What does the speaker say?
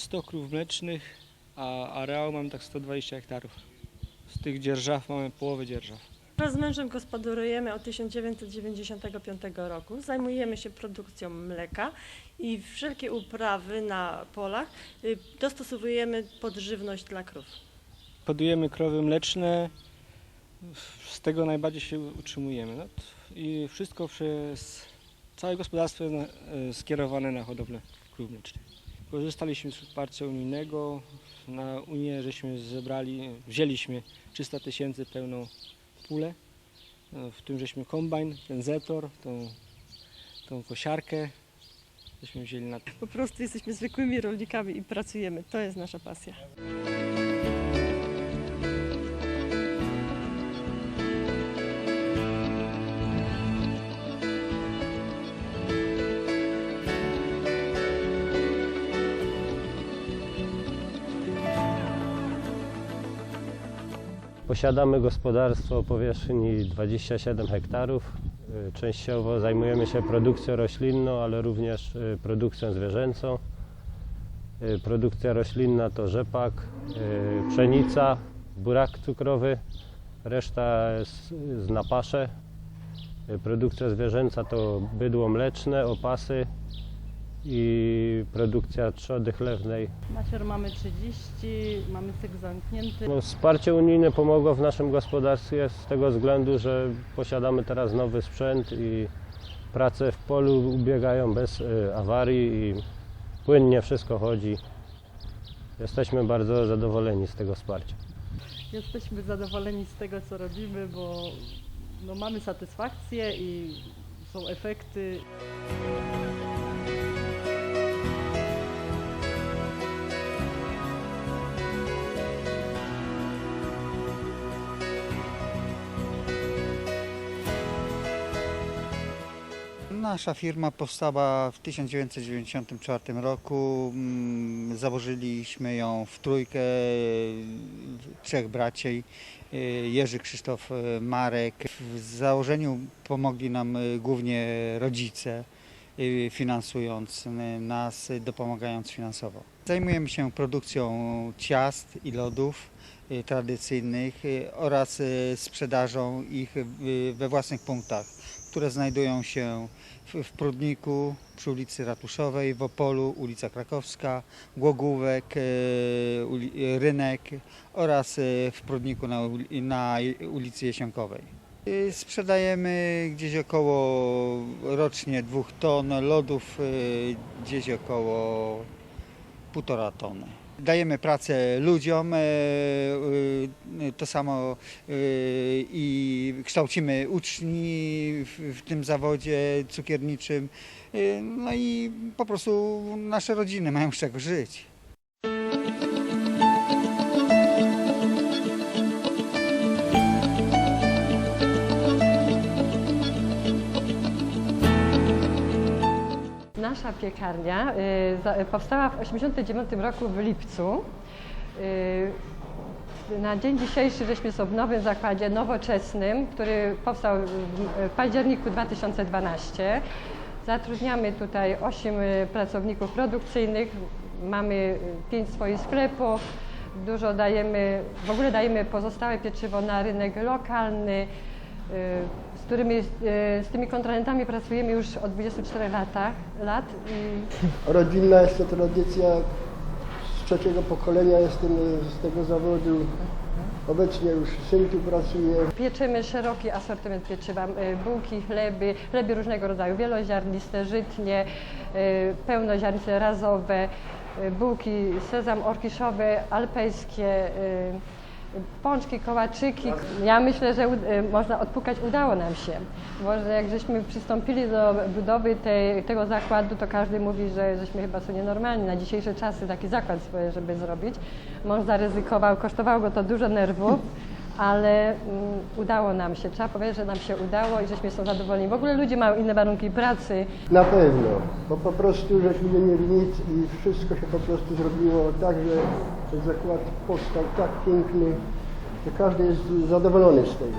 100 krów mlecznych, a areał mamy tak 120 hektarów. Z tych dzierżaw mamy połowę dzierżaw. Z mężem gospodarujemy od 1995 roku. Zajmujemy się produkcją mleka i wszelkie uprawy na polach y, dostosowujemy pod żywność dla krów. Hodujemy krowy mleczne, z tego najbardziej się utrzymujemy. No, I wszystko przez całe gospodarstwo jest e, skierowane na hodowlę krów mlecznych. Korzystaliśmy z wsparcia unijnego. Na Unię żeśmy zebrali, wzięliśmy 300 tysięcy pełną pulę. E, W tym żeśmy kombajn, ten zetor, tą, tą kosiarkę. Żeśmy wzięli na Po prostu jesteśmy zwykłymi rolnikami i pracujemy. To jest nasza pasja. Posiadamy gospodarstwo o powierzchni 27 hektarów. Y, Częściowo zajmujemy się produkcją roślinną, ale również y, produkcją zwierzęcą. Y, Produkcja roślinna to rzepak, pszenica, burak cukrowy, reszta z, napasze. Produkcja zwierzęca to bydło mleczne, opasy i produkcja trzody chlewnej Macior mamy 30, mamy cykl zamknięty. No, wsparcie unijne pomogło w naszym gospodarstwie z tego względu, że posiadamy teraz nowy sprzęt i prace w polu ubiegają bez y, awarii i płynnie wszystko chodzi. Jesteśmy bardzo zadowoleni z tego wsparcia. Jesteśmy zadowoleni z tego, co robimy, bo no, mamy satysfakcję i są efekty. Nasza firma powstała w 1994 roku. Mm, Założyliśmy ją w trójkę trzech braci. e, Jerzy, Krzysztof, e, Marek. W założeniu pomogli nam e, głównie rodzice, finansując e, nas, e, dopomagając finansowo. Zajmujemy się produkcją ciast i lodów e, tradycyjnych oraz sprzedażą ich we własnych punktach, które znajdują się w, Prudniku, przy ulicy Ratuszowej, w Opolu, ulica Krakowska, Głogówek, Rynek oraz w Prudniku na ulicy Jesionkowej. E, Sprzedajemy gdzieś około rocznie dwóch ton lodów, e, gdzieś około półtora tony. Dajemy pracę ludziom, e, to samo i kształcimy uczni w, tym zawodzie cukierniczym. No i po prostu nasze rodziny mają z czego żyć. Nasza piekarnia y, powstała w 1989 roku w lipcu. Y, Na dzień dzisiejszy żeśmy są w nowym zakładzie nowoczesnym, który powstał w październiku 2012. Zatrudniamy tutaj 8 pracowników produkcyjnych, mamy 5 swoich sklepów, dużo dajemy, w ogóle dajemy pozostałe pieczywo na rynek lokalny, y, którymi, y, z tymi kontrahentami pracujemy już od 24 latach, lat i Rodzinna jest to tradycja. Z trzeciego pokolenia jestem z tego zawodu. Obecnie już syn tu pracuje. Pieczemy szeroki asortyment pieczywa, y, bułki, chleby, chleby różnego rodzaju, wieloziarniste, żytnie, pełnoziarniste, razowe, bułki sezam orkiszowe, alpejskie, pączki, kołaczyki. Ja myślę, że y, można odpukać, udało nam się. Bo że jak żeśmy przystąpili do budowy tej, tego zakładu, to każdy mówi, że żeśmy chyba są nienormalni na dzisiejsze czasy taki zakład swoje, żeby zrobić. Mąż zaryzykował, kosztowało go to dużo nerwów, ale mm, udało nam się. Trzeba powiedzieć, że nam się udało i żeśmy są zadowoleni. W ogóle ludzie mają inne warunki pracy. Na pewno, bo po prostu żeśmy nie mieli nic i wszystko się po prostu zrobiło tak, że ten zakład powstał tak piękny, że każdy jest zadowolony z tego.